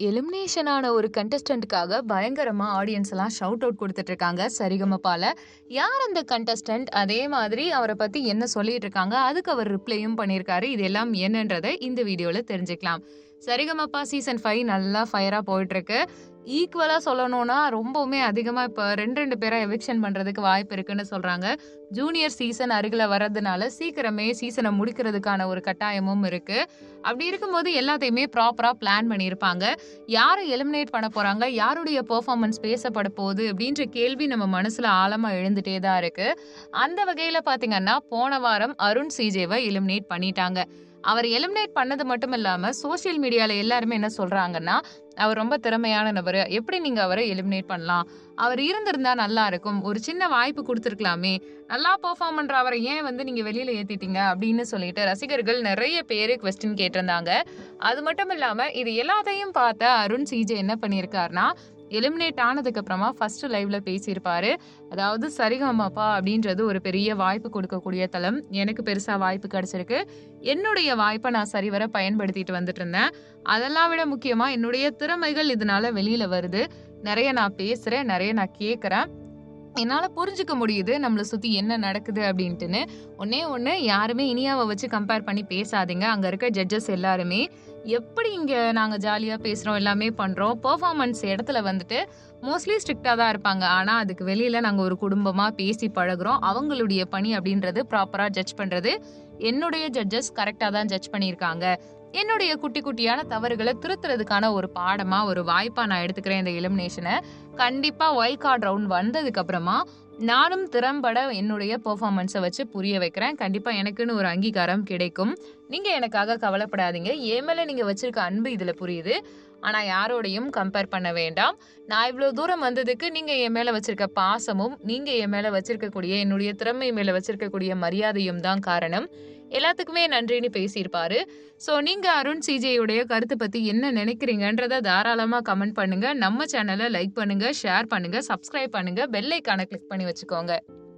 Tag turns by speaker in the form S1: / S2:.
S1: எலிமினேஷனான ஒரு கண்டஸ்டன்ட்காக பயங்கரமாக ஆடியன்ஸ் எல்லாம் ஷவுட் அவுட் கொடுத்துட்ருக்காங்க சரிகமப்பால யார் அந்த கண்டஸ்டன்ட் அதே மாதிரி அவரை பற்றி என்ன சொல்லிட்டு இருக்காங்க அதுக்கு அவர் ரிப்ளையும் பண்ணியிருக்காரு. இது எல்லாம் என்னன்றதை இந்த வீடியோவில் தெரிஞ்சுக்கலாம். சரிகமப்பா சீசன் ஃபைவ் நல்லா ஃபயராக போயிட்டுருக்கு ஈக்குவலாக சொல்லணும்னா ரொம்பவுமே அதிகமாக இப்போ ரெண்டு ரெண்டு பேரை எவிக்ஷன் பண்ணுறதுக்கு வாய்ப்பு இருக்குன்னு சொல்கிறாங்க ஜூனியர் சீசன் அருகில் வர்றதுனால சீக்கிரமே சீசனை முடிக்கிறதுக்கான ஒரு கட்டாயமும் இருக்குது அப்படி இருக்கும்போது எல்லாத்தையுமே ப்ராப்பராக பிளான் பண்ணியிருப்பாங்க. யாரை எலிமினேட் பண்ண போகிறாங்க யாருடைய பெர்ஃபார்மன்ஸ் பேசப்பட போகுது? அப்படின்ற கேள்வி நம்ம மனசில் ஆழமாக எழுந்துட்டே தான் இருக்குது அந்த வகையில் பார்த்திங்கன்னா போன வாரம் அருண் சிஜேவை எலிமினேட் பண்ணிட்டாங்க. அவர் எலிமினேட் பண்ணது மட்டும் இல்லாம சோஷியல் மீடியால எல்லாருமே என்ன சொல்றாங்கன்னா அவர் ரொம்ப திறமையான நபர் எப்படி நீங்க அவரை எலிமினேட் பண்ணலாம்? அவர் இருந்திருந்தா நல்லா இருக்கும். ஒரு சின்ன வாய்ப்பு கொடுத்துருக்கலாமே. நல்லா பெர்ஃபார்ம் பண்ற அவரை ஏன் வந்து நீங்க வெளியில ஏத்திட்டீங்க? அப்படின்னு சொல்லிட்டு ரசிகர்கள் நிறைய பேரு கொஸ்டின் கேட்டிருந்தாங்க. அது மட்டும் இல்லாம இது எல்லாத்தையும் பார்த்த அருண் சிஜே என்ன பண்ணியிருக்காருன்னா எலிமினேட் ஆனதுக்கு அப்புறமா ஃபர்ஸ்ட் லைவ்ல பேசியிருப்பாரு. அதாவது சரிகமாப்பா அப்படின்றது ஒரு பெரிய வாய்ப்பு கொடுக்கக்கூடிய தளம். எனக்கு பெருசா வாய்ப்பு கிடைச்சிருக்கு. என்னுடைய வாய்ப்பை நான் சரிவர பயன்படுத்திட்டு வந்துட்டு இருந்தேன். அதெல்லாம் விட முக்கியமா என்னுடைய திறமைகள் இதனால வெளியில வருது. நிறைய நான் பேசுறேன் நிறைய நான் கேட்கறேன் என்னால் புரிஞ்சுக்க முடியுது நம்மளை சுற்றி என்ன நடக்குது அப்படின்ட்டுன்னு. ஒன்னே ஒன்று யாருமே இனியாவை வச்சு கம்பேர் பண்ணி பேசாதீங்க. அங்கே இருக்க ஜட்ஜஸ் எல்லாருமே எப்படி இங்கே நாங்கள் ஜாலியாக பேசுகிறோம் எல்லாமே பண்ணுறோம் பர்ஃபார்மன்ஸ் இடத்துல வந்துட்டு மோஸ்ட்லி ஸ்ட்ரிக்டாக தான் இருப்பாங்க. ஆனால் அதுக்கு வெளியில் நாங்கள் ஒரு குடும்பமாக பேசி பழகுறோம். அவங்களுடைய பணி அப்படின்றது ப்ராப்பராக ஜட்ஜ் பண்ணுறது என்னுடைய ஜட்ஜஸ் கரெக்டாக தான் ஜட்ஜ் பண்ணியிருக்காங்க. என்னுடைய குட்டி குட்டியான தவறுகளை திருத்துறதுக்கான ஒரு பாடமா ஒரு வாய்ப்பா நான் எடுத்துக்கிறேன் இந்த எலிமினேஷனை கண்டிப்பா ஒயில்ட் கார்டு ரவுண்ட் வந்ததுக்கு அப்புறமா நானும் திறம்பட என்னுடைய பெர்ஃபார்மன்ஸை வச்சு புரிய வைக்கிறேன். கண்டிப்பா எனக்குன்னு ஒரு அங்கீகாரம் கிடைக்கும். நீங்க எனக்காக கவலைப்படாதீங்க. என் மேலே நீங்க வச்சிருக்க அன்பு இதுல புரியுது. ஆனால் யாரோடையும் கம்பேர் பண்ண வேண்டாம். நான் இவ்வளோ தூரம் வந்ததுக்கு நீங்கள் என் மேலே வச்சிருக்க பாசமும் நீங்கள் என் மேலே வச்சிருக்கக்கூடிய என்னுடைய திறமை மேலே வச்சிருக்கக்கூடிய மரியாதையும் தான் காரணம். எல்லாத்துக்குமே நன்றின்னு பேசியிருப்பாரு. ஸோ நீங்கள் அருண் சிஜேயுடைய கருத்தை பற்றி என்ன நினைக்கிறீங்கன்றத தாராளமாக கமெண்ட் பண்ணுங்கள் நம்ம சேனலை லைக் பண்ணுங்கள் ஷேர் பண்ணுங்கள் சப்ஸ்கிரைப் பண்ணுங்கள் பெல்லைக்கான கிளிக் பண்ணி வச்சுக்கோங்க.